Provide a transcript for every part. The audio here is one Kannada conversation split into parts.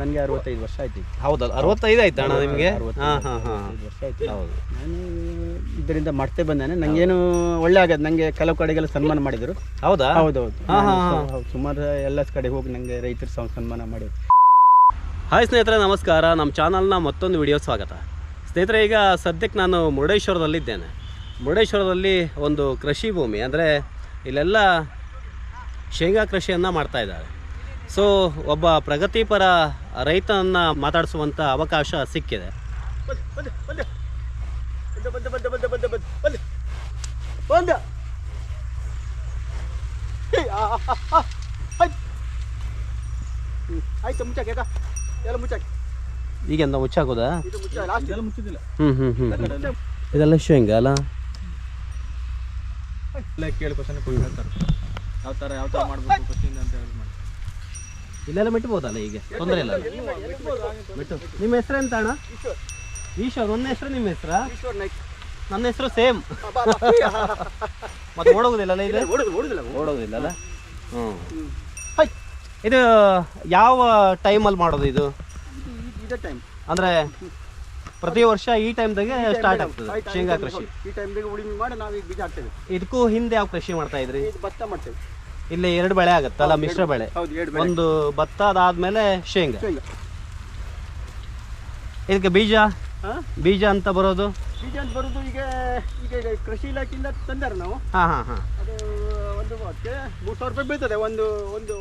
ನನಗೆ ಅರವತ್ತೈದು ವರ್ಷ ಆಯ್ತು ಹೌದಲ್ಲ ಅರವತ್ತೈದು ಆಯ್ತಾ ಅಣ್ಣ ನಿಮಗೆ? ಅರವತ್ತೈದು, ಹಾಂ ಹಾಂ ಹಾಂ. ವರ್ಷ ಆಯ್ತು. ಹೌದು. ನಾನು ಇದರಿಂದ ಮಾಡ್ತೇ ಬಂದಾನೆ. ನಂಗೇನು ಒಳ್ಳೆ ಆಗದು ನಂಗೆ ಕೆಲವು ಕಡೆಗೆಲ್ಲ ಸನ್ಮಾನ ಮಾಡಿದ್ರು. ಹೌದಾ? ಹೌದು ಹೌದು, ಸುಮಾರು ಎಲ್ಲ ಕಡೆ ಹೋಗಿ ನಂಗೆ ರೈತರು ಸನ್ಮಾನ ಮಾಡಿ ಹಾಯ್ ಸ್ನೇಹಿತರೆ ನಮಸ್ಕಾರ. ನಮ್ಮ ಚಾನಲ್ನ ಮತ್ತೊಂದು ವಿಡಿಯೋ ಸ್ವಾಗತ. ಸ್ನೇಹಿತರೆ ಈಗ ಸದ್ಯಕ್ಕೆ ನಾನು ಮುರುಡೇಶ್ವರದಲ್ಲಿದ್ದೇನೆ. ಮುರುಡೇಶ್ವರದಲ್ಲಿ ಒಂದು ಕೃಷಿ ಭೂಮಿ ಅಂದರೆ ಇಲ್ಲೆಲ್ಲ ಶೇಂಗಾ ಕೃಷಿಯನ್ನು ಮಾಡ್ತಾ ಇದ್ದಾರೆ. ಸೊ ಒಬ್ಬ ಪ್ರಗತಿಪರ ರೈತನನ್ನ ಮಾತಾಡಿಸುವಂಥ ಅವಕಾಶ ಸಿಕ್ಕಿದೆ. ಆಯ್ತು ಮುಚ್ಚಾಕ ಎಲ್ಲ ಮುಚ್ಚಾಕ. ಈಗೆಂದ ಮುಚ್ಚಾಕೋದಾ? ಹ್ಞೂ ಹ್ಞೂ ಹ್ಞೂ ಇದೆಲ್ಲ ಶೇಂಗ ಅಲ್ಲ? ಕೇಳಿ ಕ್ವಶನ್ ಯಾವ ಥರ ಯಾವ ಥರ ಮಾಡ್ಬೇಕು ಅಂತ ಹೇಳಿ. ಇಲ್ಲೆಲ್ಲ ಮೆಟ್ಬೋದಲ್ಲ ಈಗ ತೊಂದರೆ ಇಲ್ಲ ಮೆಟ್ಟು ನಿಮ್ಮ ಹೆಸರು ಎಂತ ಅಣ್ಣ ಈಶ್ವರ್. ನನ್ನ ಹೆಸರು ನಿಮ್ಮ ಹೆಸರ? ನನ್ನ ಹೆಸರು ಸೇಮ್. ಮತ್ತೆ ಓಡೋಗುದಿಲ್ಲಲ್ಲ ಇದು? ಹ್ಞೂ ಹೈ ಇದು ಯಾವ ಟೈಮಲ್ಲಿ ಮಾಡೋದು ಇದು? ಅಂದರೆ ಪ್ರತಿ ವರ್ಷ ಈ ಟೈಮ್ದಾಗೆ ಸ್ಟಾರ್ಟ್ ಆಗ್ತದೆ ಶೇಂಗಾ ಕೃಷಿ. ಈ ಟೈಮ್ದಾಗ ಉಳಿಮೆ ಮಾಡಿ ನಾವು ಈಗ ಬೀಜ ಹಾಕ್ತೇವೆ. ಇದಕ್ಕೂ ಹಿಂದೆ ಯಾವ ಕೃಷಿ ಮಾಡ್ತಾ ಇದ್ರಿ? ಇದು ಭತ್ತ ಮಾಡ್ತೇವೆ. ಇಲ್ಲಿ ಎರಡು ಬೆಳೆ ಆಗುತ್ತಲ್ಲ ಮಿಶ್ರ ಬೆಳೆ. ಒಂದು ಭತ್ತ ಅದಾದ್ಮೇಲೆ ಶೇಂಗಾ. ಇದಕ್ಕೆ ಬೀಜ? ಬೀಜ ಅಂತ ಬರೋದು? ಬೀಜ ಅಂತ ಬರೋದು ಈಗ ಈಗ ಕೃಷಿ ಇಲಾಖೆಯಿಂದ ತಂದಾರೆ ನಾವು. ಹಾ ಹಾ ಹಾಂ. ಅದು ಒಂದು ಮೂರು ಸಾವಿರ ರೂಪಾಯಿ ಬೀಳ್ತದೆ ಒಂದು ಒಂದು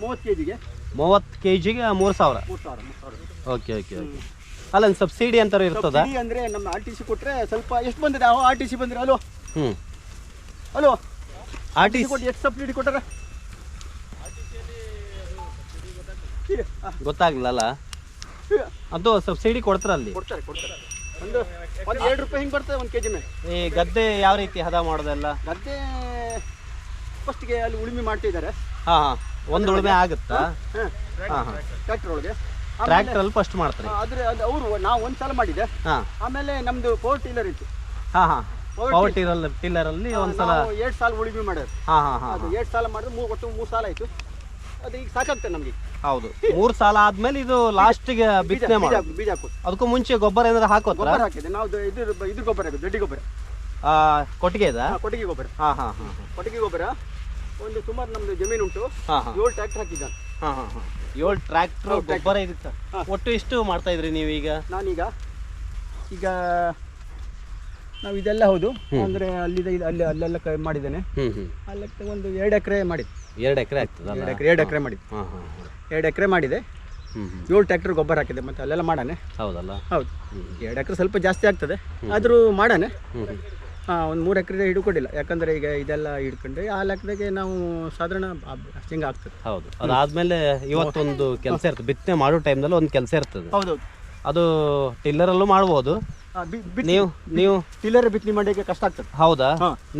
ಮೂವತ್ತು ಕೆ ಜಿಗೆ ಮೂವತ್ತು ಕೆ ಜಿಗೆ ಮೂರು ಸಾವಿರ. ಮೂರು ಸಾವಿರ ಮೂರು ಸಾವಿರ. Okay okay okay. ಅಲ್ಲ ಸಬ್ಸಿಡಿ ಅಂತಾರು ಇರ್ತದ? ಅಂದ್ರೆ ನಮ್ಮ ಆರ್ ಟಿ ಸಿ ಕೊಟ್ರೆ ಸ್ವಲ್ಪ ಎಷ್ಟು ಬಂದಿದೆ? ಆರ್ ಟಿ ಸಿ ಬಂದಿರೋ ಅಲೋ? ಹ್ಞೂ ಅಲೋ? ಆರ್ ಟಿ ಕೊಟ್ಟು ಎಷ್ಟು ಸಬ್ಸಿಡಿ ಕೊಟ್ಟಾರ? ಗೊತ್ತಾಗ್ಲಿಲ್ಲ ಅದು ಸಬ್ಸಿಡಿ ಕೊಡ್ತಾರಲ್ಲಿ ಕೊಡ್ತಾರೆ ಕೊಡ್ತಾರೆ ಒಂದು ಒಂದು ಎರಡು ರೂಪಾಯಿ ಹಿಂಗೆ ಬರ್ತದೆ ಒಂದು ಕೆ ಜಿ ಮೇಲೆ. ಈ ಗದ್ದೆ ಯಾವ ರೀತಿ ಹದ ಮಾಡೋದೆಲ್ಲ? ಗದ್ದೆ ಫಸ್ಟ್ಗೆ ಅಲ್ಲಿ ಉಳುಮೆ ಮಾಡ್ತಿದ್ದಾರೆ. ಹಾಂ ಹಾಂ. ಒಂದು ಉಳುಮೆ ಆಗುತ್ತಾ? ಹಾಂ. ಹಾಂ ಟ್ರ್ಯಾಕ್ಟರ್ ಒಳಗೆ. ಟ್ರ್ಯಾಕ್ಟ್ರಲ್ಲಿ ಫಸ್ಟ್ ಮಾಡ್ತಾರೆ. ಆದರೆ ಅದು ಅವರು ನಾವು ಒಂದು ಸಲ ಮಾಡಿದೆ. ಹಾಂ. ಆಮೇಲೆ ನಮ್ಮದು ಫೋರ್ ಟೀಲರ್ ಇತ್ತು. ಹಾಂ ಹಾಂ. ಪವರ್ ಟಿಲ್ಲರ್ ಟಿಲ್ಲರಲ್ಲಿ ಒಂದ್ಸಲ ಎರಡು ಸಾಲ ಉಳಿಮೆ ಮಾಡೋದು ಹಾಂ ಹಾಂ ಹಾಂ ಅದು ಎರಡು ಸಾಲ ಮಾಡಿದ್ರೆ ಮೂರು ಒಟ್ಟು ಮೂರು ಸಾಲ ಆಯ್ತು. ಅದು ಈಗ ಸಾಕಾಗ್ತದೆ ನಮಗೆ. ಹೌದು. ಮೂರು ಸಾಲ ಆದ್ಮೇಲೆ ಇದು ಲಾಸ್ಟಿಗೆ ಬಿತ್ತನೆ ಬೀಜ ಮಾಡೋದು. ಹಾಕು- ಬೀಜ ಹಾಕೋದು ಅದಕ್ಕೂ ಮುಂಚೆ ಗೊಬ್ಬರ ಏನಾದ್ರು ಹಾಕೋತ್ರ ಗೊಬ್ಬರ ಹಾಕಿದೆ ನಾವು ಇದು- ಗೊಬ್ಬರ ಹಾಕೋದು ದೊಡ್ಡ ಗೊಬ್ಬರ. ಕೊಟ್ಟಿಗೆದ ಹಾ, ಕೊಟ್ಟಿಗೆ ಗೊಬ್ಬರ. ಹಾಂ ಹಾಂ ಹಾಂ ಕೊಟ್ಟಿಗೆ ಗೊಬ್ಬರ ಒಂದು ಸುಮಾರು ನಮ್ದು ಜಮೀನು ಉಂಟು. ಹಾಂ ಹಾಂ. ಏಳು ಟ್ರ್ಯಾಕ್ಟರ್ ಹಾಕಿದ್ದಾನೆ ಹಾಂ ಹಾಂ ಹಾಂ. ಏಳು ಟ್ರ್ಯಾಕ್ಟ್ರ್ ಗೊಬ್ಬರ ಇದಕ್ಕೆ? ಹಾ. ಒಟ್ಟು ಇಷ್ಟು ಮಾಡ್ತಾ ಇದ್ರಿ ನೀವು ಈಗ ನಾನೀಗ ಈಗ ನಾವು ಇದೆಲ್ಲ ಹೌದು. ಅಂದ್ರೆ ಅಲ್ಲಿದೆ ಇದು- ಅಲ್ಲಿ ಅಲ್ಲೆಲ್ಲ ಕ- ಮಾಡಿದ್ದೇನೆ. ಹ್ಮ್ ಹ್ಞೂ ಅಲ್ಲಿ ಒಂದು ಎರಡು ಎಕರೆ ಮಾಡಿದ್ದು. ಎರಡು ಎಕರೆ ಆಗ್ತದೆ ಎರಡು ಎಕರೆ ಎರಡು ಎಕರೆ ಹಾಂ ಹಾಂ ಎರಡು ಎಕರೆ ಮಾಡಿದೆ. ಹ್ಮ್ ಏಳು ಟ್ರ್ಯಾಕ್ಟರ್ ಗೊಬ್ಬರ ಹಾಕಿದೆ ಮತ್ತೆ ಅಲ್ಲೆಲ್ಲ ಮಾಡಾನೆ. ಹೌದಲ್ಲ? ಹೌದು. ಎರಡು ಎಕರೆ ಸ್ವಲ್ಪ ಜಾಸ್ತಿ ಆಗ್ತದೆ. ಆದರೂ ಮಾಡಾನೆ. ಹಾಂ ಒಂದು ಮೂರು ಎಕರೆ ಹಿಡ್ಕೊಂಡಿಲ್ಲ ಯಾಕಂದ್ರೆ ಈಗ ಇದೆಲ್ಲ ಹಿಡ್ಕೊಂಡ್ರೆ ಆ ಲೆಕ್ಕದಾಗೆ ನಾವು ಸಾಧಾರಣ ಶೇಂಗಾ ಆಗ್ತದೆ. ಹೌದು. ಅದಾದ್ಮೇಲೆ ಇವತ್ತೊಂದು ಕೆಲಸ ಇರ್ತದೆ. ಬಿತ್ತನೆ ಮಾಡೋ ಟೈಮ್ನಲ್ಲಿ ಒಂದು ಕೆಲಸ ಇರ್ತದೆ. ಹೌದೌದು. ಅದು ಟಿಲ್ಲರಲ್ಲೂ ಮಾಡ್ಬೋದು. ನೀವು ನೀವು ಟಿಲ್ಲರ್ ಬಿತ್ತನೆ ಮಾಡೋಕ್ಕೆ ಕಷ್ಟ ಆಗ್ತದೆ. ಹೌದಾ?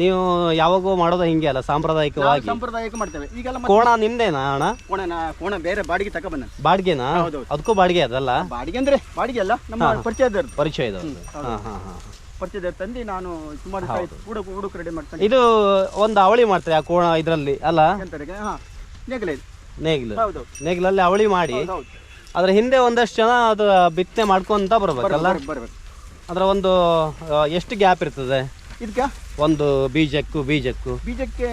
ನೀವು ಯಾವಾಗೂ ಮಾಡೋದ ಹಿಂಗೆ ಅಲ್ಲ ಸಾಂಪ್ರದಾಯಿಕವಾಗಿ? ಸಾಂಪ್ರದಾಯಿಕ ಮಾಡ್ತೇವೆ. ಈಗೆಲ್ಲ ಕೋಣ ನಿಮ್ದೇನಾ ಅಣ್ಣ? ಕೋಣ ಕೋಣ ಬೇರೆ ಬಾಡಿಗೆ ತಗೊಬಂದ ಬಾಡಿಗೆನಾ? ಹೌದೌದು. ಅದಕ್ಕೂ ಬಾಡಿಗೆ ಅದಲ್ಲ? ಬಾಡಿಗೆ ಅಂದ್ರೆ ಬಾಡಿಗೆ ಅಲ್ಲ ನಮ್ಮ ಪರಿಚಯ ಪರಿಚಯ ಇದೆ ಹಾ ಹಾ ಹಾಂ ಪರಿಚಯದವ್ರು ತಂದು ನಾನು ಸುಮಾರು ಹುಡುಗ ಹುಡುಗ ರೆಡಿ ಮಾಡ್ತೇನೆ ಇದು ಒಂದು ಅವಳಿ ಮಾಡ್ತಾರೆ ಆ ಕೋಣ ಇದರಲ್ಲಿ ಅಲ್ಲ? ನೇಗಲೆ ನೇಗಿಲು. ನೇಗಿಲಲ್ಲಿ ಅವಳಿ ಮಾಡಿ ಅದ್ರ ಹಿಂದೆ ಒಂದಷ್ಟು ಜನ ಅದು ಬಿತ್ತನೆ ಮಾಡ್ಕೊಂತ ಬರ್ಬೇಕಲ್ಲ? ಬರ್ಬೇಕು ಬರ್ಬೇಕು. ಅದರ ಒಂದು ಎಷ್ಟು ಗ್ಯಾಪ್ ಇರ್ತದೆ? ಇದಕ್ಕೆ? ಒಂದು ಬೀಜಕ್ಕೂ ಬೀಜಕ್ಕೂ. ಬೀಜಕ್ಕೆ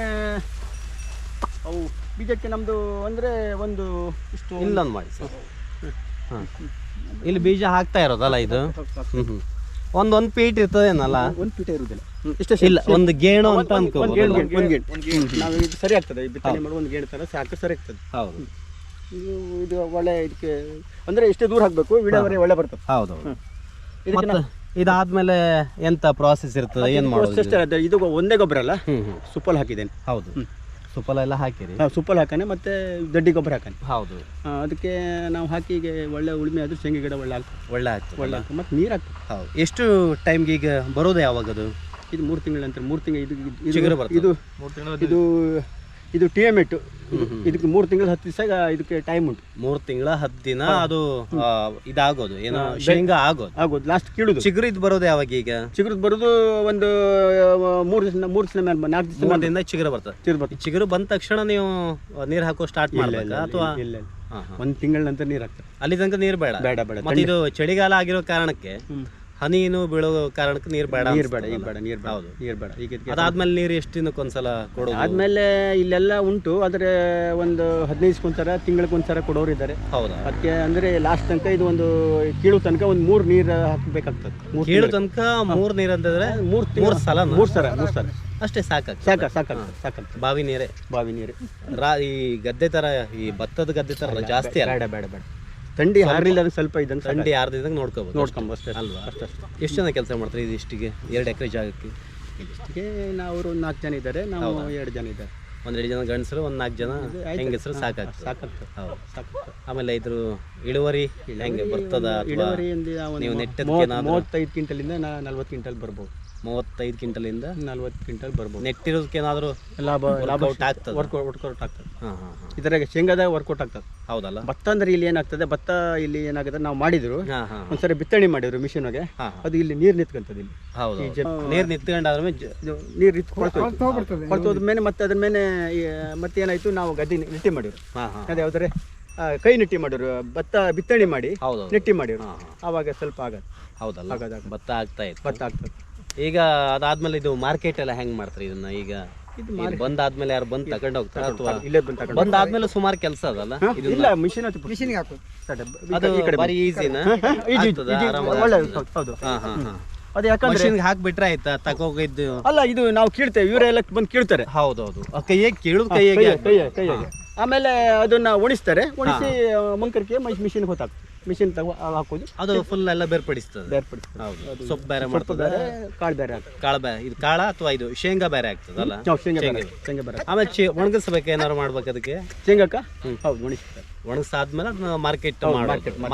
ಅವು ಬೀಜಕ್ಕೆ ನಮ್ದು ಅಂದ್ರೆ ಒಂದು ಇಷ್ಟು ಇಲ್ಲೊಂದು ಮಾಡಿ ಸರ್. ಹಾಂ ಇಲ್ಲಿ ಬೀಜ ಹಾಕ್ತಾ ಇರೋದಲ್ಲ ಇದು? ಹ್ಞೂ ಹ್ಞೂ ಒಂದು ಒಂದು ಪೀಟ್ ಇರ್ತದೇನಲ್ಲ ಒಂದು ಪೀಟ ಇರುವುದಿಲ್ಲ. ಇಷ್ಟೇ ಇಲ್ಲ ಒಂದು ಗೇಣು ಅಂತ ಅನ್ಕೋಬಹುದು ನಾವು ಇದು ಸರಿ ಆಗ್ತದೆ. ಬಿತ್ತನೆ ಮಾಡುವ ಒಂದು ಗೇಣು ತರ ಸಾಕು ಸರಿ ಆಗ್ತದೆ. ಹೌದು. ಇದು ಇದು ಒಳ್ಳೆ ಇದಕ್ಕೆ ಅಂದ್ರೆ ಇಷ್ಟೇ ದೂರ ಹಾಕ್ಬೇಕು ವಿಡವರೆ ಒಳ್ಳೆ ಬರ್ತದೆ. ಹೌದು ಇದಕ್ಕೆ ಮತ್ತೆ? ಇದಾದ್ಮೇಲೆ ಎಂತ ಪ್ರಾಸೆಸ್ ಇರ್ತದೆ? ಏನು ಮಾಡೋದು ಅಷ್ಟೇ ಇದು ಒಂದೇ ಗೊಬ್ಬರ ಅಲ್ಲ? ಸುಪಲ್ ಸುಪ್ಪಲ್ ಹಾಕಿದ್ದೇನೆ. ಹೌದು. ಸುಪ್ಪಲ ಎಲ್ಲ ಹಾಕಿರಿ. ಸುಪಲ್ ಸುಪ್ಪಲ್ ಹಾಕಾನೆ ಮತ್ತೆ ದಡ್ಡಿ ಗೊಬ್ಬರ ಹಾಕಾನೆ. ಹೌದು. ಆ, ಅದಕ್ಕೆ ನಾವು ಹಾಕಿ ಈಗ ಒಳ್ಳೆ ಉಳುಮೆ ಆದ್ರೂ ಶೇಂಗಾ ಗಿಡ ಒಳ್ಳೆ ಆಗ್ತದೆ. ಒಳ್ಳೆ ಆಯ್ತು ಒಳ್ಳೆ ಆಗ್ತದೆ. ಮತ್ತೆ ನೀರು ಹಾಕ್ತದೆ ಹೌದು. ಎಷ್ಟು ಟೈಮ್ಗೆ ಈಗ ಬರೋದು ಯಾವಾಗ ಅದು ಇದು ಮೂರು ತಿಂಗಳ ನಂತರ ಮೂರು ತಿಂಗಳು ಇದು ಇದು- ಚಿಗುರು ಇದು ಬರ್ತದೆ. ಇದು ಇದು ಇದು ಟಿ ಎಂ ಎಟ್ ಇದಕ್ಕೆ ಮೂರು ತಿಂಗಳ ಹತ್ತು ದಿವಸ ಇದಕ್ಕೆ ಟೈಮ್ ಉಂಟು. ಮೂರು ತಿಂಗಳ ಹತ್ತು ದಿನ ಅದು ಇದಾಗೋದು. ಏನೋ ಶೇಂಗಾ ಆಗೋದು. ಆಗೋದು ಲಾಸ್ಟ್ ಕೀಳುದು. ಚಿಗುರಿದ್ ಬರೋದು ಯಾವಾಗ ಈಗ? ಚಿಗುರು ಬರೋದು ಒಂದು ಮೂರು ದಿವಸ ಮೂರು ದಿನ ಮೇಲೆ ನಾಲ್ಕು ದಿವಸ ಮೂರದಿಂದ ಚಿಗುರು ಬರ್ತದೆ. ಚಿಗುರು ಬರ್ತದೆ. ಚಿಗುರು ಬಂದ ತಕ್ಷಣ ನೀವು ನೀರು ಹಾಕೋ ಸ್ಟಾರ್ಟ್ ಮಾಡಬೇಕು ಅಥವಾ? ಇಲ್ಲ ಒಂದು ತಿಂಗಳ ನಂತರ ನೀರು ಹಾಕ್ತಾರೆ. ಅಲ್ಲಿ ತನಕ ನೀರು ಬೇಡ. ಬೇಡ ಬೇಡ. ಮತ್ತೆ ಇದು ಚಳಿಗಾಲ ಆಗಿರೋ ಕಾರಣಕ್ಕೆ. ಹನಿನು ಬೀಳೋ ಕಾರಣಕ್ಕೆ ನೀರು ಬೇಡ ನೀರು ಬೇಡ ಈಗ ಬೇಡ ನೀರು ಬೇಡ ಹೌದು. ನೀರು ಬೇಡ. ಈಗ ಅದಾದ್ಮೇಲೆ ನೀರು ಎಷ್ಟು ದಿನಕ್ಕೆ ಒಂದ್ಸಲ ಕೊಡೋದು? ಆದ್ಮೇಲೆ ಇಲ್ಲೆಲ್ಲ ಉಂಟು ಆದರೆ ಒಂದು ಹದಿನೈದು ಒಂಥರ ತಿಂಗಳಿಗೊಂದ್ಸರ ಕೊಡೋರು ಇದ್ದಾರೆ. ಹೌದಾ? ಅದಕ್ಕೆ ಅಂದ್ರೆ ಲಾಸ್ಟ್ ತನಕ ಇದು ಒಂದು ಕೀಳು ತನಕ ಒಂದು ಮೂರು ನೀರು ಹಾಕಬೇಕಾಗ್ತದೆ. ಮೂರು ಕೀಳು ತನಕ ಮೂರ್ ನೀರ್ ಅಂತಂದ್ರೆ ಮೂರು ಮೂರ್ ಸಲ ಮೂರು ಸಲ ಮೂರು ಸಲ. ಅಷ್ಟೇ ಸಾಕಾಗ್ತದೆ. ಸಾಕ ಸಾಕಾಗ್ತದೆ ಸಾಕಾಗ್ತದೆ. ಬಾವಿ ನೀರೇ? ಬಾವಿ ನೀರು. ರಾ ಈ ಗದ್ದೆ ತರ ಈ ಭತ್ತದ ಗದ್ದೆ ತರ ಜಾಸ್ತಿ ಅಲ್ಲ? ಬೇಡ ಬೇಡ ಬೇಡ. ಥಂಡಿ ಹಾರಿಲ್ಲ ಅದಕ್ಕೆ ಸ್ವಲ್ಪ ಇದ್ದಂಗೆ ಥಂಡಿ ಹಾರ್ದಿದ್ದಂಗೆ ನೋಡ್ಕೋಬೋದು. ನೋಡ್ಕೊಂಬ ಅಷ್ಟೇ. ಅಲ್ವಾ? ಅಷ್ಟೇ ಎಷ್ಟು ಜನ ಕೆಲಸ ಮಾಡ್ತಾರೆ ಇದು ಇಷ್ಟಿಗೆ? ಎರಡು ಎಕರೆ ಜಾಗಕ್ಕೆ? ಇಷ್ಟಿಗೆ ನಾವು ಒಂದು ನಾಲ್ಕು ಜನ ಇದ್ದಾರೆ ನಾವು ಎರಡು ಜನ ಇದ್ದಾರೆ. ಒಂದೆರಡು ಜನ ಗಂಡಸರು ಒಂದು ನಾಲ್ಕು ಜನ ಹೆಂಗಸರು ಸಾಕಾಗ್ತದೆ. ಸಾಕಾಗ್ತದೆ. ಹೌದು. ಸಾಕಾಗ್ತದೆ. ಆಮೇಲೆ ಇದ್ರ ಇಳುವರಿ ಹೆಂಗೆ ಬರ್ತದ ಇಳುವರಿ ನೀವು ಏನಾದ್ರು- ಮೂವತ್ತೈದು ಕ್ವಿಂಟಲಿಂದ ನಾ ನಲ್ವತ್ತು ಕ್ವಿಂಟಲ್ ಬರ್ಬೋದು. ಮೂವತ್ತೈದು ಕ್ವಿಂಟಲಿಂದ ನಲ್ವತ್ತು ಕ್ವಿಂಟಲ್ ಬರ್ಬೋದು. ನೆಟ್ಟಿರೋದಕ್ಕೆ ಏನಾದರೂ ಲಾಭ ಆಗ್ತದೆ. ವರ್ಕ್ ವರ್ಕೌಟ್ ಆಗ್ತದೆ. ಹಾಂ ಹಾಂ ಇದರಾಗ ಶೇಂಗಾದಾಗ ವರ್ಕೌಟ್ ಆಗ್ತದೆ. ಹೌದಲ್ಲ? ಭತ್ತ ಅಂದ್ರೆ ಇಲ್ಲಿ ಏನಾಗ್ತದೆ ಭತ್ತ ಇಲ್ಲಿ ಏನಾಗುತ್ತೆ ನಾವು ಮಾಡಿದ್ರು ಒಂದ್ಸರಿ ಬಿತ್ತನೆ ಮಾಡಿದ್ರು ಮಿಷಿನ್ಗೆ ಅದು ಇಲ್ಲಿ ನೀರು ನಿಂತ್ಕೊಂತದೆ ಇಲ್ಲಿ. ಹೌದು ನೀರು ನಿಂತ್ಕೊಂಡಾದ್ರೆ ನೀರು ನಿಂತ್ಕೊಳ್ತದೆ. ಕೊಳ್ತೋದ ಮೇಲೆ ಮತ್ತೆ ಅದ್ರ ಮೇಲೆ ಮತ್ತೆ ಏನಾಯ್ತು ನಾವು ಗದ್ದೆ ನೆಟ್ಟಿ ಮಾಡಿದ್ರು. ಹಾಂ ಹಾಂ. ಅದೇ ಯಾವ್ದಾರೆ ಆ, ಕೈ ನೆಟ್ಟಿ ಮಾಡಿರು ಭತ್ತ ಬಿತ್ತನೆ ಮಾಡಿ ಹೌದು ನೆಟ್ಟಿ ಹಾಂ ಆವಾಗ ಸ್ವಲ್ಪ ಆಗತ್ತೆ. ಹೌದಲ್ಲ. ಭತ್ತ ಆಗ್ತಾ ಇತ್ತು. ಭತ್ತ ಆಗ್ತದೆ. ಈಗ ಅದಾದ್ಮೇಲೆ ಇದು ಮಾರ್ಕೆಟ್ ಎಲ್ಲ ಹೆಂಗ್ ಮಾಡ್ತಾರೆ ಇದನ್ನ ಈಗ? ಬಂದಾದ್ಮೇಲೆ ಯಾರು ಬಂದು ತಗೊಂಡು ಹೋಗ್ತಾರೆ ಅಥವಾ ಇಲ್ಲೇ ಬಂದು ತಗೊಂಡು ಬಂದಾದ್ಮೇಲೆ ಸುಮಾರು ಕೆಲಸ ಅದಲ್ಲ? ಇದು ಇಲ್ಲ ಮಿಷಿನ್ ಮಿಷಿನ್ಗೆ ಹಾಕೋದು ಅದು ಬಾರಿ ಈಸಿನ ಒಳ್ಳೆ ಹೌದು, ಹೌದು. ಹಾ ಹಾ ಹಾ. ಅದು ಯಾಕಂದ್ರೆ ಮಷಿನ್ಗೆ ಹಾಕ್ಬಿಟ್ರೆ ಆಯ್ತಾ? ತಗೋಗಿದ್ದು? ಅಲ್ಲ ಇದು ನಾವು ಕೀಳ್ತೇವೆ ಇವರೆಲ್ಲ ಬಂದು ಕೀಳ್ತಾರೆ. ಹೌದೌದು. ಕೈಯಾಗ ಕೀಳುದು? ಕೈಯಾಗೆ ಆಮೇಲೆ ಅದನ್ನ ಒಣಿಸ್ತಾರೆ ಒಣಿಸಿ ಮಂಕರ್ಗೆ ಮಿಷಿನ್ ಹೊತ್ತಾಕ ಮಿಷಿನ್ ತಗೋ ಹಾಕೋದು. ಅದು ಫುಲ್ ಎಲ್ಲ ಬೇರ್ಪಡಿಸ್ತದೆ. ಬೇರ್ಪಡಿಸ್ತದೆ. ಹೌದು. ಸೊಪ್ಪು ಬೇರೆ ಮಾಡ್ತದೆ. ಕಾಳು ಬೇರೆ ಕಾಳು ಬೇರೆ ಇದು ಕಾಳ ಅಥವಾ ಇದು ಶೇಂಗಾ ಬೇರೆ ಆಗ್ತದಲ್ಲ? ಶೇಂಗಾ ಬೇರೆ ಶೇಂಗಾ. ಬೇರೆ ಆಮೇಲೆ ಚಿ ಒಣಗಿಸ್ಬೇಕು ಏನಾರು ಮಾಡ್ಬೇಕು ಅದಕ್ಕೆ? ಶೇಂಗಾಕ ಹೌದು ಒಣಗಿಸ್ತಾರೆ. ಒಣಗಿಸಾದ್ಮೇಲೆ ಅದನ್ನ ಮಾರ್ಕೆಟ್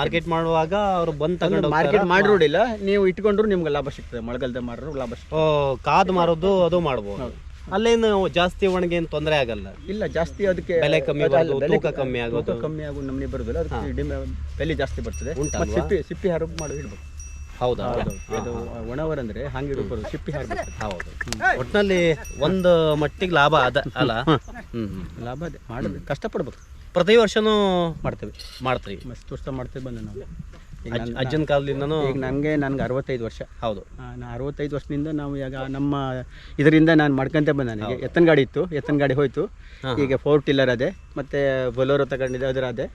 ಮಾರ್ಕೆಟ್ ಮಾಡುವಾಗ ಅವ್ರು ಬಂದ್ ತಗೊಂಡು ಮಾರ್ಕೆಟ್ ಮಾಡಿರೋಡಿಲ್ಲ ನೀವು ಇಟ್ಕೊಂಡ್ರು ನಿಮ್ಗೆ ಲಾಭ ಸಿಗ್ತದೆ. ಮಳೆಗಾಲದ ಮಾಡ್ರು ಲಾಭ ಸಿಗ್ತದೆ. ಕಾದು ಮಾರೋದು ಅದು ಮಾಡ್ಬೋದು. ಅಲ್ಲೇನು ಜಾಸ್ತಿ ಒಣಗಿ ಏನು ತೊಂದರೆ ಆಗಲ್ಲ? ಇಲ್ಲ ಜಾಸ್ತಿ ಅದಕ್ಕೆ ಬೆಲೆ ಕಮ್ಮಿ ಆಗೋದು ತೂಕ ಕಮ್ಮಿ ಆಗೋದು. ಕಮ್ಮಿ ಆಗೋ ನಮ್ಗೆ ಬರೋದಿಲ್ಲ ಅದಕ್ಕೆ ಡಿಮೆ ಬೆಲೆ ಜಾಸ್ತಿ ಬರ್ತದೆ? ಮತ್ತೆ ಸಿಪ್ಪಿ ಸಿಪ್ಪಿ ಹಾರು ಮಾಡಿ ಇಡ್ಬೇಕು ಹೌದಾ? ಅದು ಒಣವರ್ ಅಂದ್ರೆ ಹಂಗೆ ಇಡ್ಬಾರ್ದು ಸಿಪ್ಪಿ ಹಾರು ಹೌದು. ಒಟ್ಟಿನಲ್ಲಿ ಒಂದು ಮಟ್ಟಿಗೆ ಲಾಭ ಅದ ಅಲ್ಲ? ಲಾಭ ಅದೇ. ಮಾಡಬೇಕು ಕಷ್ಟಪಡ್ಬೇಕು. ಪ್ರತಿ ವರ್ಷನೂ ಮಾಡ್ತೇವೆ ಮಾಡ್ತೀವಿ. ಮಸ್ತ್ ವರ್ಷ ಮಾಡ್ತೇವೆ ಬಂದೆ ನಾವು. ಅಜ್ಜನ ಕಾಲದಿಂದನೂ ಈಗ ನನಗೆ ನನಗೆ ಅರವತ್ತೈದು ವರ್ಷ. ಹೌದು. ನಾನು ಅರವತ್ತೈದು ವರ್ಷದಿಂದ ನಾವು ಈಗ ನಮ್ಮ ಇದರಿಂದ ನಾನು ಮಾಡ್ಕೊಂತ ಬಂದೆ ನನಗೆ. ಎತ್ತನ ಗಾಡಿ ಇತ್ತು. ಎತ್ತನ ಗಾಡಿ ಹೋಯ್ತು. ಈಗ ಫೋರ್ ಟಿಲ್ಲರ್ ಅದೇ ಮತ್ತೆ ಬೊಲೋರೋ ತಗೊಂಡಿದ್ದೆ ಅದರ ಅದೇ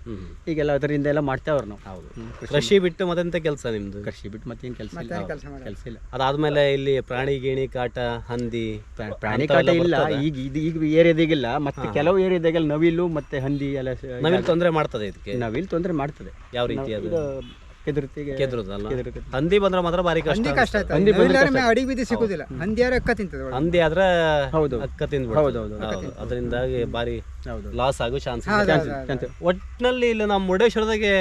ಈಗೆಲ್ಲ ಅದರಿಂದ ಎಲ್ಲ ಮಾಡ್ತೇವ್ರು ನಾವು. ಹೌದು. ಕೃಷಿ ಬಿಟ್ಟು ಮತ್ತೆಂತ ಕೆಲಸ ನಿಮ್ದು? ಕೃಷಿ ಬಿಟ್ಟು ಮತ್ತೇನು ಕೆಲಸ ಇಲ್ಲ. ಕೆಲಸ ಇಲ್ಲ. ಅದಾದ್ಮೇಲೆ ಇಲ್ಲಿ ಪ್ರಾಣಿ ಗೇಣಿ ಕಾಟ ಹಂದಿ ಪ್ರಾ- ಪ್ರಾಣಿ ಕಾಟ ಇಲ್ಲ. ಈಗ ಇದು ಈಗ ಏರಿಯಾದಾಗಿಲ್ಲ ಮತ್ತೆ ಕೆಲವು ಏರಿಯಾದಾಗೆಲ್ಲ ನವಿಲು ಮತ್ತೆ ಹಂದಿ ಎಲ್ಲ ನವಿಲು ತೊಂದರೆ ಮಾಡ್ತದೆ ಇದಕ್ಕೆ? ನವಿಲು ತೊಂದರೆ ಮಾಡ್ತದೆ. ಯಾವ ರೀತಿ ಅದು? ಕೆದರ್ತಿಗೆ ಕೆದ್ರದಲ್ಲ ಹಂದಿ ಬಂದ್ರೆ ಮಾತ್ರ ಬಾರಿ ಕಷ್ಟ ಕಷ್ಟ ಅನ್ಸುತ್ತೆ. ಹಂದಿ ಬಂದ್ರೆ ಆಯ್ತು ಅಡಿಗೆ ಬಿದ್ದು ಸಿಗುದಿಲ್ಲ ಹಂದಿಯಾರ ಅಕ್ಕ ತಿಂತದ. ಹಂದಿ ಆದ್ರೆ ಹೌದು. ಅಕ್ಕ ತಿಂದ್ಬಿಡ್ತದೆ. ಹೌದು, ಹೌದು. ಹೌದು. ಅದರಿಂದಾಗಿ ಬಾರಿ ಹೌದು. ಲಾಸ್ ಆಗೋ ಚಾನ್ಸ್ ಹೌದು, ಒಟ್ಟಿನಲ್ಲಿ ಇಲ್ಲಿ ನಮ್ಮ ಮುರುಡೇಶ್ವರದಾಗೆ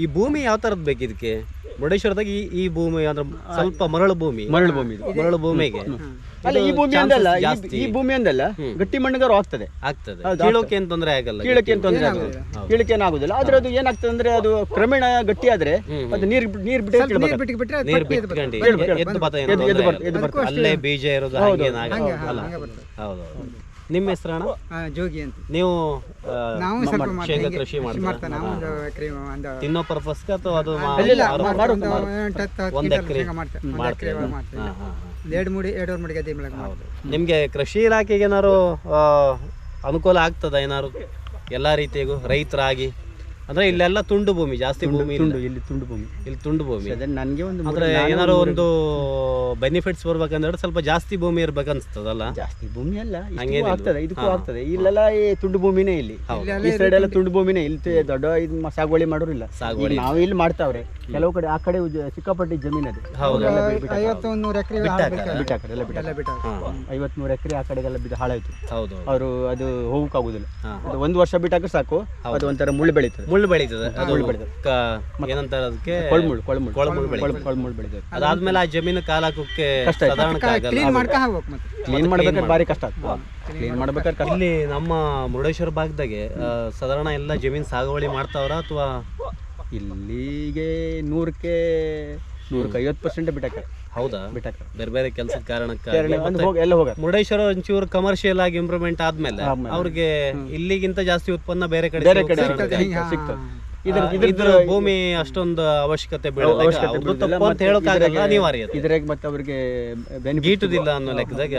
ಈ ಭೂಮಿ ಯಾವ ತರದ್ ಬೇಕು ಇದಕ್ಕೆ ಮುರುಡೇಶ್ವರದಾಗ ಈ ಈ ಭೂಮಿ ಅಂದ್ರೆ ಸ್ವಲ್ಪ ಮರಳು ಭೂಮಿ. ಮರಳು ಭೂಮಿ ಇದು. ಮರಳು ಭೂಮಿಗೆ. ಅಲ್ಲ ಈ ಭೂಮಿ ಅಂದಲ್ಲ ಈ- ಜಾಸ್ತಿ. ಈ ಭೂಮಿ ಅಂದಲ್ಲ ಗಟ್ಟಿ ಮಣ್ಣಗಾರು ಆಗ್ತದೆ. ಆಗ್ತದೆ. ಹೌದು, ಕೀಳೋಕೆ ಏನು ತೊಂದರೆ ಆಗಲ್ಲ ಕೀಳಕ್ಕೆ ಏನು ತೊಂದರೆ ಆಗುದಿಲ್ಲ ಕೀಳಕ್ಕೆ ಏನು ಆಗುದಿಲ್ಲ ಆದ್ರೆ ಅದು ಏನಾಗ್ತದೆ ಅಂದ್ರೆ ಅದು ಕ್ರಮೇಣ ಗಟ್ಟಿ ಆದ್ರೆ ಅದು ನೀರು ನೀರು ಬಿಟ್ಟೆ ನೀರ್ ಕೀಳ್ಬೇಕು ಬಿಟ್ಟು ಬಿಟ್ರೆ ಅದು ನೀರು ಪಟ್ಟಿ ಎದ್ದು ಬರ್ತದೆ. ಎದ್ದು ಬತ್ತ ಏನು ಎದ್ದು- ಎದ್ದು ತೊಂದ್ರೆ ಬರ್ತದೆ, ಎದ್ದು ಬರ್ತದೆ. ಅಲ್ಲೇ ಬೀಜ ಇರೋದು ಹಾಗೇನು ಆಗಲ್ಲ ಅಲ್ಲ ಹಂಗೆ ಬರ್ತದೆ. ಹೌದು. ನಿಮ್ಮ ಹೆಸರಣ್ಣ ಆ, ಜೋಗಿ ಅಂತ. ನೀವು ಆ, ನಾವು ಸ್ವಲ್ಪ ಶೇಂಗಾ ಹಿಂಗೆ ಕೃಷಿ ಕೃಷಿ ಮಾಡ್ತಾರೆ? ಮಾಡ್ತಾ ನಾವು ಒಂದು ಎಕರೆ ಒಂದು ತಿನ್ನೋ ಪರ್ಪಸ್ಗೆ ಅಥವಾ ಅದು ಮಾ- ಇಲ್ಲ, ಮಾರೋ- ಮಾಡು, ಒಂದು ಎಂಟು ಹತ್ತು ಹತ್ತು ಒಂದ್ ಕ್ವಿಂಟಲ್ ಎಕರೆ ಶೇಂಗಾ ಮಾಡ್ತೇವೆ. ಒಂದು ಮಾಡ್ತೀವಿ ಎಕರೆ ಮಾಡ್ತೇವೆ. ಹಾ, ಹಾ, ಹಾ. ಒಂದು ಎರಡು ಮೂಡಿ ಎರಡೂವರೆ ಮೂಡಿ ಗದ್ದೆ ಮೇಲೆ ಹೌದು. ನಿಮಗೆ ಕೃಷಿ ಇಲಾಖೆಗೆ ಏನಾದ್ರು ಆ, ಅನುಕೂಲ ಆಗ್ತದ ಏನಾದ್ರು? ಎಲ್ಲ ರೀತಿಗೂ ರೈತರಾಗಿ? ಅಂದ್ರೆ ಇಲ್ಲೆಲ್ಲ ತುಂಡು ಭೂಮಿ ಜಾಸ್ತಿ ಭೂಮಿ ಇಲ್ಲ. ತುಂಡು ಇಲ್ಲಿ ತುಂಡು ಭೂಮಿ. ಇಲ್ಲಿ ತುಂಡು ಭೂಮಿ. ಅದೇ ನನಗೆ ಒಂದು ಅಂದ್ರೆ ಏನಾದ್ರು ಒಂದು ಬೆನಿಫಿಟ್ಸ್ ಬರ್ಬೇಕಂದ್ರೆ ಸ್ವಲ್ಪ ಜಾಸ್ತಿ ಭೂಮಿ ಇರ್ಬೇಕನ್ಸ್ತದಲ್ಲ? ಜಾಸ್ತಿ ಭೂಮಿ ಅಲ್ಲ ಹಂಗೆ? ಆಗ್ತದೆ ಇದಕ್ಕೂ ಆಗ್ತದೆ. ಇಲ್ಲೆಲ್ಲ ಈ ತುಂಡು ಭೂಮಿನೇ ಇಲ್ಲಿ. ಈ ಸೈಡ್ ಎಲ್ಲ ತುಂಡು ಭೂಮಿನೇ ಇಲ್ಲಿ ದೊಡ್ಡ ಇದು ಮಾಡೋರು ಸಾಗುವಳಿ ಮಾಡೋರಿಲ್ಲ. ಸಾಗುವಳಿ. ನಾವು ಇಲ್ಲಿ ಮಾಡ್ತಾವ್ರೆ. ಕೆಲವು ಕಡೆ ಆ ಕಡೆ ಸಿಕ್ಕಾಪಟ್ಟಿ ಜಮೀನ್ ಅದು. ನೂರು ಎಕರೆ ಐವತ್ಮೂರು ಎಕರೆ ಆ ಕಡೆಗೆಲ್ಲ ಬಿದ್ದು ಹಾಳಾಯ್ತು. ಹೌದು. ಅವರು ಅದು ಹೋಗಕ್ಕಾಗುದಿಲ್ಲ. ಒಂದು ವರ್ಷ ಬಿಟ್ಟಾಕ ಸಾಕು. ಅದು ಒಂಥರ ಮುಳ್ಳು ಬೆಳೀತದೆ. ಮುಳ್ಳು ಬೆಳೀತದೆ. ಅದು ಕ- ಏನಂತಾರೆ ಅದಕ್ಕೆ ಕೊಳ್ಮುಳ್ಳು ಕೊಳ್ಮುಳ್ಳು ಕೊಳ್ಮುಳ್ಳು ಬೆಳೀತದೆ. ಕೊಳ್- ಕೊಳ್ಮುಳ್ಳು ಬೆಳೀತದೆ. ಅದಾದ್ಮೇಲೆ ಆ ಜಮೀನು ಕಾಲ ಹಾಕೋಕೆ ಕಷ್ಟ ಆಯ್ತು. ಕ್ಲೀನ್ ಮಾಡ್ಕೊ ಹೋಗ್ಬೇಕು ಮತ್ತೆ. ಕ್ಲೀನ್ ಮಾಡ್ಬೇಕಾದ್ರೆ ಭಾರಿ ಕಷ್ಟ ಆಗ್ತದೆ ಕ್ಲೀನ್ ಮಾಡ್ಬೇಕಾದ್ರೆ ಕಷ್ಟ. ಇಲ್ಲಿ ನಮ್ಮ ಮುರುಡೇಶ್ವರ ಭಾಗದಾಗೆ ಆ, ಸಾಧಾರಣ ಎಲ್ಲ ಜಮೀನ್ ಸಾಗುವಳಿ ಮಾಡ್ತಾವ್ರ ಅಥವಾ ಇಲ್ಲಿಗೆ ನೂರಕ್ಕೆ ನೂರಕ್ಕೆ ಐವತ್ತು ಪರ್ಸೆಂಟ್ ಬಿಟ್ಟಾಕ. ಹೌದಾ? ಬೇರೆ ಬೇರೆ ಕೆಲಸದ ಕಾರಣಕ್ಕಾಗಿ? ಹೋಗಿ ಎಲ್ಲ ಹೋಗ ಮುರುಡೇಶ್ವರ ಒಂಚೂರು ಕಮರ್ಷಿಯಲ್ ಆಗಿ ಇಂಪ್ರೂವ್ಮೆಂಟ್ ಆದ್ಮೇಲೆ ಅವ್ರಿಗೆ ಇಲ್ಲಿಗಿಂತ ಜಾಸ್ತಿ ಉತ್ಪನ್ನ ಬೇರೆ ಕಡೆ ಬೇರೆ ಕಡೆ ಸಿಗ್ತದೆ. ಸಿಗ್ತದೆ. ಇದ್ರ ಇದ್ರ ಭೂಮಿ ಅಷ್ಟೊಂದು ಅವಶ್ಯಕತೆ ಬೀಳಲ್ಲ ಅನಿವಾರ್ಯತೆ. ಇದ್ರಾಗ ಮತ್ತೆ ಅವ್ರಿಗೆ ಗೀಟುದಿಲ್ಲ ಅನ್ನೋ ಲೆಕ್ಕದಾಗೆ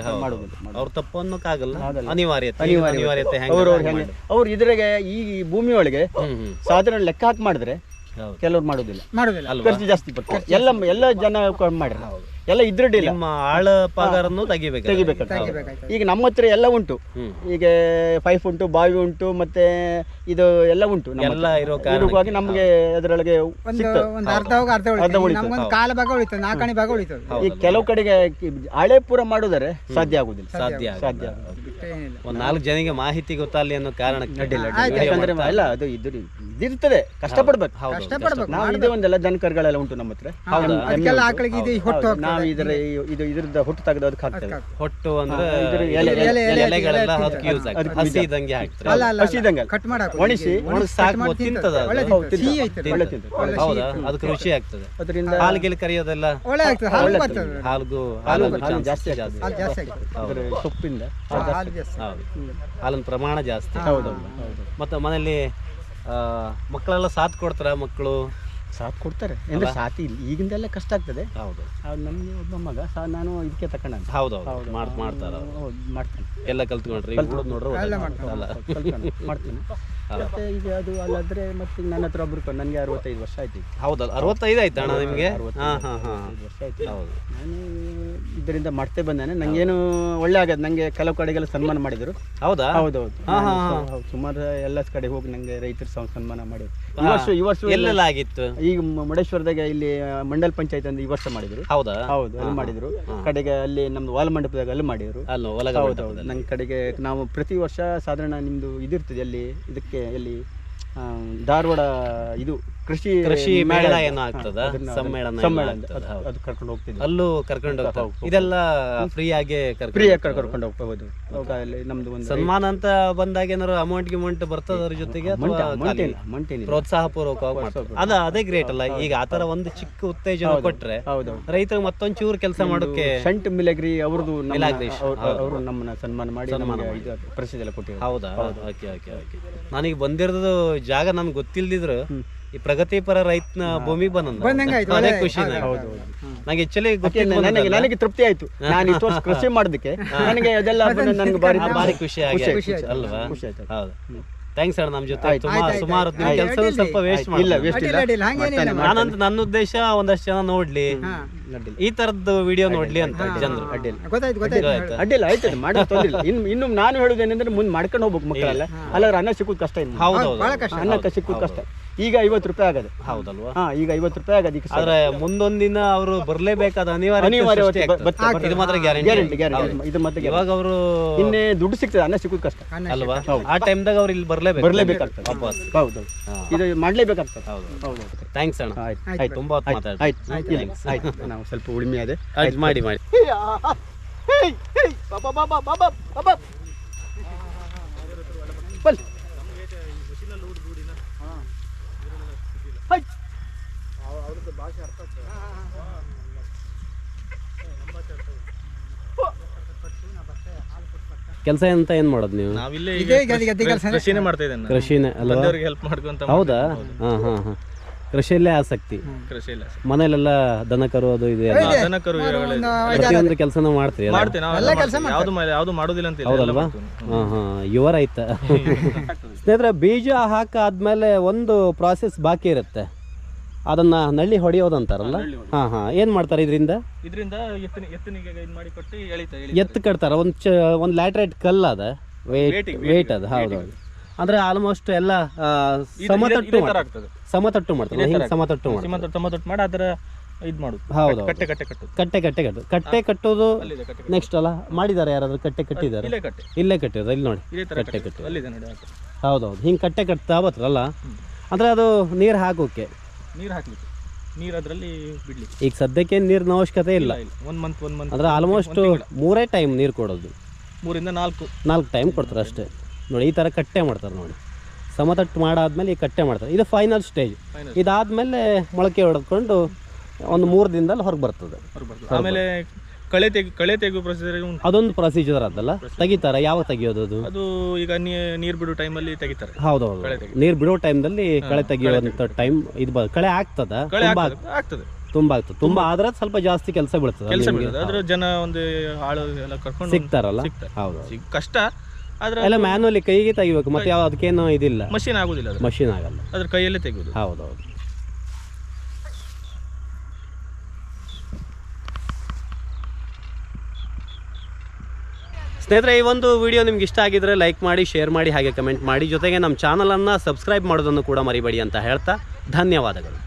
ಅವ್ರ ತಪ್ಪು ಅನ್ನೋಕ್ಕಾಗಲ್ಲ. ಅನಿವಾರ್ಯತೆ ಅನಿವಾರ್ಯತೆ. ಅವರು ಇದ್ರಾಗೆ ಈ ಭೂಮಿ ಒಳಗೆ ಹ್ಮ್ ಹ್ಮ್. ಸಾಧಾರಣ ಲೆಕ್ಕ ಹಾಕಿ ಮಾಡಿದ್ರೆ ಕೆಲವ್ರು ಮಾಡೋದಿಲ್ಲ. ಮಾಡುದಿಲ್ಲ. ಖರ್ಚು ಜಾಸ್ತಿ ಬರ್ತದೆ ಎಲ್ಲ ಎಲ್ಲ ಜನ ಮಾಡ್ರಿ ಎಲ್ಲ ಇದ್ರಡ್ಡಿಲ್ಲ ನಿಮ್ಮ ಆಳ ಪಗಾರನ್ನು ತೆಗಿಬೇಕು ತೆಗಿಬೇಕಾಗ್ತದೆ. ಈಗ ನಮ್ಮ ಹತ್ರ ಎಲ್ಲ ಉಂಟು. ಈಗ ಪೈಪ್ ಉಂಟು ಬಾವಿ ಉಂಟು ಮತ್ತೆ ಇದು ಎಲ್ಲ ಉಂಟು ನಮ್ಮ ಎಲ್ಲ ಇರೋ ಕಾರಣವಾಗಿ ನಮಗೆ ಅದರೊಳಗೆ ಅರ್ಧ ಉಳಿತದೆ. ಕಾಲ ಭಾಗ ನಾಲ್ಕಣಿ ಭಾಗ ಉಳಿತದೆ. ಈ ಕೆಲವು ಕಡೆಗೆ ಹಳೆ ಪೂರ ಮಾಡುದರೆ ಸಾಧ್ಯ ಆಗುದಿಲ್ಲ. ಸಾಧ್ಯ ಸಾಧ್ಯ ಒಂದ್ ನಾಲ್ಕು ಜನಿಗೆ ಮಾಹಿತಿ ಗೊತ್ತಾಗ್ಲಿ ಅನ್ನೋ ಕಾರಣಕ್ಕೆ ಯಾಕಂದ್ರೆ ಅಲ್ಲ ಅದು ಇದು ಇದಿರ್ತದೆ. ಕಷ್ಟಪಡ್ಬೇಕು. ಹೌದು ಕಷ್ಟಪಡ್ಬೇಕು ನಾವು ಇದೇ ಒಂದೆಲ್ಲ ದನಕರುಗಳೆಲ್ಲ ಉಂಟು ನಮ್ಮ ಹತ್ರ. ನಾವು ಇದರ ಇದು ಇದ್ರದ್ದು ಹೊಟ್ಟು ತೆಗೆದು ಅದಕ್ಕೆ ಹಾಕ್ತೇವೆ ಹೊಟ್ಟು ಅಂದ್ರೆ ಎಲೆ- ಎಲೆ- ಎಲೆ- ಎಲೆಗಳೆಲ್ಲ ಎಲೆ ಅದಕ್ಕೆ ಯೂಸ್ ಆಗ್ತದೆ. ಹಸಿ ಹಾಕ್ತಾರೆ ಕಟ್ ಸಾಕು ತಿಂತದ ಹೌದು, ಅದಕ್ಕೆ ರುಚಿ ಆಗ್ತದೆ. ಅದರಿಂದ ಹಾಲು ಗಿಲ್ ಕರಿಯೋದೆಲ್ಲ ಒಳ್ಳೆ ಆಗ್ತದೆ. ಹಾಲು ಬರ್ತದೆ ಹಾಲ್ಗೂ ಹಾಲು ಜಾಸ್ತಿ ಜಾಸ್ತಿ ಅದರ ಸೊಪ್ಪಿಂದ ಹೌದು. ಹಾಲಿನ ಪ್ರಮಾಣ ಜಾಸ್ತಿ. ಹೌದು. ಮತ್ತೆ ಮನೇಲಿ ಆ, ಮಕ್ಕಳೆಲ್ಲ ಸಾಥ್ ಕೊಡ್ತಾರ ಮಕ್ಕಳು? ಸಾಥ್ ಕೊಡ್ತಾರೆ. ಅಂದ್ರೆ ಸಾಥಿ ಇಲ್ಲ ಈಗಿಂದೆಲ್ಲ ಕಷ್ಟ ಆಗ್ತದೆ. ಹೌದು. ನಮಗೆ ಒಬ್ಬ ಮಗ ನಾನು ಇದಕ್ಕೆ ತಕೊಂಡ ಹೌದು ಹೌದು. ಮಾಡ್ತಾರ. ಮಾಡ್ತಾನೆ. ಎಲ್ಲ ಕಲ್ತ್ಕೊಂಡ್ರಿ. ನೋಡ್ರಿ. ಮಾಡ್ತೀನಿ. ಮತ್ತೆ ಈಗ ಅದು ಅಲ್ಲಾದ್ರೆ ಮತ್ತೆ ನನ್ನ ಹತ್ರ ಒಬ್ರು ನನ್ಗೆ ಅರವತ್ತೈದು ವರ್ಷ ಆಯ್ತು ಈಗ. ಹೌದಲ್ಲ ಅರವತ್ತೈದು ಆಯ್ತಾ ಅಣ್ಣ ನಿಮಗೆ? ಹಾ ಹಾ ಹಾ. ಐದು ವರ್ಷ ಆಯ್ತು. ಹೌದು. ನಾನು ಇದರಿಂದ ಮಾಡ್ತೇ ಬಂದಾನೆ. ನಂಗೇನು ಒಳ್ಳೆ ಆಗದು. ನಂಗೆ ಕೆಲವು ಕಡೆಗೆಲ್ಲ ಸನ್ಮಾನ ಮಾಡಿದ್ರು. ಹೌದಾ? ಹೌದೌದು ಹೌದು, ಸುಮಾರು ಎಲ್ಲ ಕಡೆ ಹೋಗಿ ನಂಗೆ ರೈತರು ಸನ್ಮಾನ ಮಾಡಿದ್ರು. ಈ ವರ್ಷ ಈ ವರ್ಷ ಎಲ್ಲೆಲ್ಲ ಆಗಿತ್ತು? ಈಗ ಮ- ಮುರುಡೇಶ್ವರದಾಗ ಇಲ್ಲಿ ಮಂಡಲ್ ಪಂಚಾಯತ್ ಅಂತ ಈ ವರ್ಷ ಮಾಡಿದ್ರು. ಹೌದಾ? ಹೌದು ಅಲ್ಲಿ ಮಾಡಿದ್ರು. ಕಡೆಗೆ ಅಲ್ಲಿ ನಮ್ದು ವಾಲ್ ಮಂಟಪದಾಗ ಅಲ್ಲಿ ಮಾಡಿದ್ರು. ಅಲ್ಲ ಒಲಗ ಹೌದೌದು ನನ್ನ ಕಡೆಗೆ ನಾವು ಪ್ರತಿ ವರ್ಷ ಸಾಧಾರಣ ನಿಮ್ದು ಇದಿರ್ತದೆ ಅಲ್ಲಿ ಇದಕ್ಕೆ ಎಲ್ಲಿ ಆ, ಧಾರವಾಡ ಇದು ಕೃಷಿ ಕೃಷಿ ಮೇಳ ಏನೋ ಆಗ್ತದ? ಸಮ್ಮೇಳನ ಅದು- ಕರ್ಕೊಂಡು ಹೋಗ್ತಿದ್ವಿ. ಅಲ್ಲೂ ಕರ್ಕೊಂಡು ಹೋಗ್ತಾರೆ ಇದೆಲ್ಲ ಫ್ರೀ ಆಗಿ ಫ್ರೀ ಫ್ರೀಯಾಗಿ ಕರ್ಕೊಂಡು ಹೋಗ್ಬೋದು. ನಮ್ದು ಒಂದು ಸನ್ಮಾನ ಅಂತ ಬಂದಾಗ ಏನಾರು ಅಮೌಂಟ್ ಗಿಮೌಂಟ್ ಬರ್ತದ ಅದ್ರ ಜೊತೆಗೆ ಪ್ರೋತ್ಸಾಹ ಪೂರ್ವಕ ಅದ ಅದೇ ಗ್ರೇಟ್ ಅಲ್ಲ. ಈಗ ಆತರ ಒಂದು ಚಿಕ್ಕ ಉತ್ತೇಜನ ಕೊಟ್ರೆ ರೈತರು ಮತ್ತೊಂದ್ ಚೂರು ಕೆಲಸ ಮಾಡೋಕೆ ಶಂಟ್ ಮಿಲಗ್ರಿ ಅವ್ರದ್ದು ಅವರು ನಮ್ಮನ್ನ ಸನ್ಮಾನ ಮಾಡಿ ಸನ್ಮಾನ ಪ್ರಸಿದ್ಧ ಕೊಟ್ಟಿದ್ದಾರೆ ಹೌದಾ? Okay okay okay. ನನಗೆ ಬಂದಿರೋದು ಜಾಗ ನನ್ಗೆ ಗೊತ್ತಿಲ್ದಿದ್ರು. ಈ ಪ್ರಗತಿಪರ ರೈತನ ಭೂಮಿ ಬಂದ ಅದೇ ಖುಷಿ ಹೌದು, ನಂಗೆ ಆಕ್ಚುಲಿ ನನಗೆ ನನಗೆ ತೃಪ್ತಿ ಆಯ್ತು. ನಾನು ಇಷ್ಟು ವರ್ಷ ಕೃಷಿ ಮಾಡೋದಕ್ಕೆ ನನಗೆ ಅದೆಲ್ಲ ನನಗೆ ಬಾರಿ ಭಾರಿ ಖುಷಿ ಆಗಿ. ಅಲ್ವಾ. ಹೌದು. ಥ್ಯಾಂಕ್ಸ್ ಅಣ್ಣ ನಮ್ಮ ಜೊತೆ ಸುಮಾರು ಕೆಲಸ ಸ್ವಲ್ಪ ವೇಸ್ಟ್ ಮಾಡಿಲ್ಲ ನಾನಂತ ನನ್ನ ಉದ್ದೇಶ ಒಂದಷ್ಟು ಜನ ನೋಡ್ಲಿ. ಈ ತರದ್ದು ವಿಡಿಯೋ ನೋಡ್ಲಿ ಅಂತ ಜನರು. ಅಡ್ಡಿಲ್ಲ ಆಯ್ತಾ ಅಡ್ಡಿಲ್ಲ ಆಯ್ತದೆ ಮಾಡಿ ತೊಂದ್ರೆ ಇಲ್ಲ ಇನ್ನು ಇನ್ನು ನಾನು ಹೇಳುದೇನೆಂದ್ರೆ ಮುಂದೆ ಮಾಡ್ಕೊಂಡು ಹೋಗ್ಬೇಕು ಮಕ್ಕಳೆಲ್ಲ. ಅಲ್ಲಾದ್ರೆ ಅನ್ನ ಸಿಕ್ಕುದು ಕಷ್ಟ ಇನ್ನು. ಹೌದು ಅನ್ನಕ್ಕೆ ಸಿಕ್ಕುದು ಕಷ್ಟ. ಈಗ ಐವತ್ತು ರೂಪಾಯಿ ಆಗದೆ. ಹೌದಲ್ವಾ? ಹಾ ಈಗ ಐವತ್ತು ರೂಪಾಯಿ ಆಗದೆ ಈಗ ಆದ್ರೆ ಮುಂದೊಂದಿನ ಅವರು ಬರ್ಲೇಬೇಕಾದ ಅನಿವಾರ್ಯ ಅನಿವಾರ್ಯ. ಇದು ಮಾತ್ರ ಗ್ಯಾರಂಟಿ ಗ್ಯಾರಂಟಿ ಗ್ಯಾರಂಟಿ ಇದು ಮತ್ತೆ. ಇವಾಗ ಅವರು ಇನ್ನೇ ದುಡ್ಡು ಸಿಗ್ತದೆ ಅನ್ನ ಸಿಗೋದು ಕಷ್ಟ. ಅಲ್ವಾ? ಆ ಟೈಮ್ದಾಗ ಅವ್ರು ಇಲ್ಲಿ ಬರ್ಲೇಬೇಕು. ಬರ್ಲೇಬೇಕಾಗ್ತದೆ. ವಾಪಸ್. ಹೌದು ಇದು ಮಾಡ್ಲೇಬೇಕಾಗ್ತದೆ. ಹೌದು ಹೌದು. ಥ್ಯಾಂಕ್ಸ್ ಅಣ್ಣ. ಆಯ್ತು ಆಯ್ತು. ತುಂಬಾ ಹೊತ್ತು ಆಯ್ತು ಆಯ್ತು. ನಾವು ಸ್ವಲ್ಪ ಉಳಿಮೆ ಅದೇ ಆಯ್ತು ಮಾಡಿ ಮಾಡಿ. ಬಲ್ ಕೆಲಸ ಅಂತ ಏನ್ ಮಾಡೋದು ನೀವು? ನಾವಿಲ್ಲೇ ಕೃಷಿನೇ ಮಾಡ್ತಾ ಇದ್ದೇನೆ ಕೃಷಿನೇ ಅಲ್ವಾ? ಹೆಲ್ಪ್ ಮಾಡ್ಕೊಂತ ಹೌದಾ? ಹಾ ಹಾ ಹಾ. ಕೃಷಿಯಲ್ಲೇ ಆಸಕ್ತಿ. ಮನೆಯಲ್ಲೆಲ್ಲ ಇಲ್ಲ ಮನೇಲೆಲ್ಲ ದನ ಕರು ಅದು ಇದೆ ಅಲ್ಲ? ದನ ಕರು ಪ್ರತಿಯೊಂದು ಕೆಲಸನೂ ಮಾಡ್ತೀರಿ ಅಲ್ಲ? ಮಾಡ್ತೇವೆ ನಾವು ಯಾವ್ದು ಮಾಡಿ- ಯಾವ್ದು ಮಾಡುದಿಲ್ಲ ಅಂತ ಇಲ್ಲ ಎಲ್ಲ ಹೌದಲ್ವಾ? ಮಾಡ್ತೀವಿ. ಹಾ ಹಾ. ಯುವರ್ ಆಯ್ತಾ ಸ್ನೇಹಿತರೆ ಬೀಜ ಹಾಕಾದ್ಮೇಲೆ ಒಂದು ಪ್ರಾಸೆಸ್ ಬಾಕಿ ಇರುತ್ತೆ. ಅದನ್ನ ನಳ್ಳಿ ಹೊಡೆಯೋದಂತಾರಲ್ಲ? ಹಾ ಹಾ ಏನ್ ಮಾಡ್ತಾರೆ ಇದರಿಂದ? ಇದ್ರಿಂದ ಎತ್ತಿನ ಎತ್ತನಿಗೆ ಇದು ಮಾಡಿ ಕೊಟ್ಟು ಎಳಿತಾ ಎಳಿ ಎತ್ತು ಕಟ್ತಾರ. ಒಂದು ಚ ಒಂದು ಲ್ಯಾಟ್ರೈಟ್ ಕಲ್ಲು ಅದ. ವೇಟ್ ವೇಟ್ ಅದು. ಹೌದು ಹೌದು ಅಂದ್ರೆ ಆಲ್ಮೋಸ್ಟ್ ಎಲ್ಲ ಸಮತಟ್ಟು ಸಮತಟ್ಟು ಮಾಡ್ತಾರೆ. ಸಮತಟ್ಟು ಸಮತಟ್ಟು ಮಾಡಿ ಅದರ ಇದು ಮಾಡುದು. ಹೌದು ಕಟ್ಟೆ ಕಟ್ಟೆ ಕಟ್ಟು ಕಟ್ಟೆ ಕಟ್ಟೆ ಕಟ್ಟು ಕಟ್ಟೆ. ಕಟ್ಟೋದು ನೆಕ್ಸ್ಟ್ ಅಲ್ಲ? ಮಾಡಿದ್ದಾರೆ ಯಾರಾದ್ರೂ ಕಟ್ಟೆ ಕಟ್ಟಿದ್ದಾರೆ ಇಲ್ಲೇ ಕಟ್ಟೆ. ಇಲ್ಲೇ ನೋಡಿ. ಕಟ್ಟೆ ಕಟ್ಟೆ. ಹೌದೌದು ಹಿಂಗೆ. ಕಟ್ಟೆ ಕಟ್ತಾ ಬತ್ರಲ್ಲ ಅಂದ್ರೆ ಅದು ನೀರು ಹಾಕೋಕೆ. ನೀರು ಹಾಕ್ಲಿಕ್ಕೆ. ನೀರು ಅದರಲ್ಲಿ ಬಿಡ್ಲಿಕ್ಕೆ. ಈಗ ಸದ್ಯಕ್ಕೆ ನೀರಿನ ಅವಶ್ಯಕತೆ ಇಲ್ಲ. ಇಲ್ಲ ಒಂದ್ ಮಂತ್ ಒಂದ್ ಮಂತ್ ಅಂದ್ರೆ ಆಲ್ಮೋಸ್ಟ್ ಮೂರೇ ಟೈಮ್ ನೀರು ಕೊಡೋದು. ಮೂರಿಂದ ನಾಲ್ಕು. ನಾಲ್ಕು ಟೈಮ್ ಕೊಡ್ತಾರೆ ಅಷ್ಟೇ. ನೋಡಿ ಈ ಥರ ಕಟ್ಟೆ ಮಾಡ್ತಾರೆ ನೋಡಿ. ಸಮತಟ್ಟು ಮಾಡಾದ್ಮೇಲೆ ಈ ಕಟ್ಟೆ ಮಾಡ್ತಾರೆ. ಇದು ಫೈನಲ್ ಸ್ಟೇಜ್. ಇದಾದ್ಮೇಲೆ ಮೊಳಕೆ ಹೊಡೆದ್ಕೊಂಡು ಒಂದು ಮೂರು ದಿನದಲ್ಲಿ ಹೊರಗೆ ಬರ್ತದೆ. ಆಮೇಲೆ ಕಳೆ ತೆಗಿ ಕಳೆ ತೆಗೆಯುವ ಪ್ರೊಸೀಜರ್ ಅದೊಂದು ಪ್ರೊಸೀಜರ್ ಅದಲ್ಲ ತೆಗಿತಾರ? ಯಾವಾಗ ತೆಗಿಯೋದು ಅದು? ಅದು ಈಗ ನೀರು ಬಿಡೋ ಟೈಮಲ್ಲಿ ತೆಗಿತಾರೆ. ಹೌದು ಹೌದು ನೀರು ಬಿಡೋ ಟೈಮ್ದಲ್ಲಿ ಕಳೆ ತೆಗಿಯುವಂಥ ಟೈಮ್ ಇದು ಕಳೆ ಆಗ್ತದ? ಆಗ್ತದೆ. ತುಂಬಾ ಆಗ್ತದೆ. ತುಂಬ ಆದ್ರೆ ಸ್ವಲ್ಪ ಜಾಸ್ತಿ ಕೆಲಸ ಬೀಳ್ತದೆ. ಕೆಲಸ ಬೀಳ್ತದೆ. ಅದ್ರ ಜನ ಒಂದು ಆಳು ಎಲ್ಲ ಕರ್ಕೊಂಡು ಸಿಗ್ತಾರಲ್ಲ? ಸಿಗ್ತಾರೆ. ಹೌದು ಕಷ್ಟ. ಆದ್ರೆ ಎಲ್ಲ ಮ್ಯಾನುವಲಿ ಕೈಗೆ ತೆಗಿಬೇಕು ಮತ್ತೆ ಯಾವ ಅದಕ್ಕೇನು ಇದಿಲ್ಲ. ಮಷಿನ್ ಆಗುದಿಲ್ಲ ಅದ್ರ ಮಷಿನ್ ಆಗಲ್ಲ. ಅದ್ರ ಕೈಯಲ್ಲೇ ತೆಗೆಯುದು ಹೌದೌದು. ಸ್ನೇಹಿತರೆ ಈ ಒಂದು ವಿಡಿಯೋ ನಿಮ್ಗೆ ಇಷ್ಟ ಆಗಿದ್ರೆ ಲೈಕ್ ಮಾಡಿ ಶೇರ್ ಮಾಡಿ ಹಾಗೆ ಕಮೆಂಟ್ ಮಾಡಿ. ಜೊತೆಗೆ ನಮ್ಮ ಚಾನಲನ್ನು ಸಬ್ಸ್ಕ್ರೈಬ್ ಮಾಡೋದನ್ನು ಕೂಡ ಮರಿಬೇಡಿ ಅಂತ ಹೇಳ್ತಾ ಧನ್ಯವಾದಗಳು.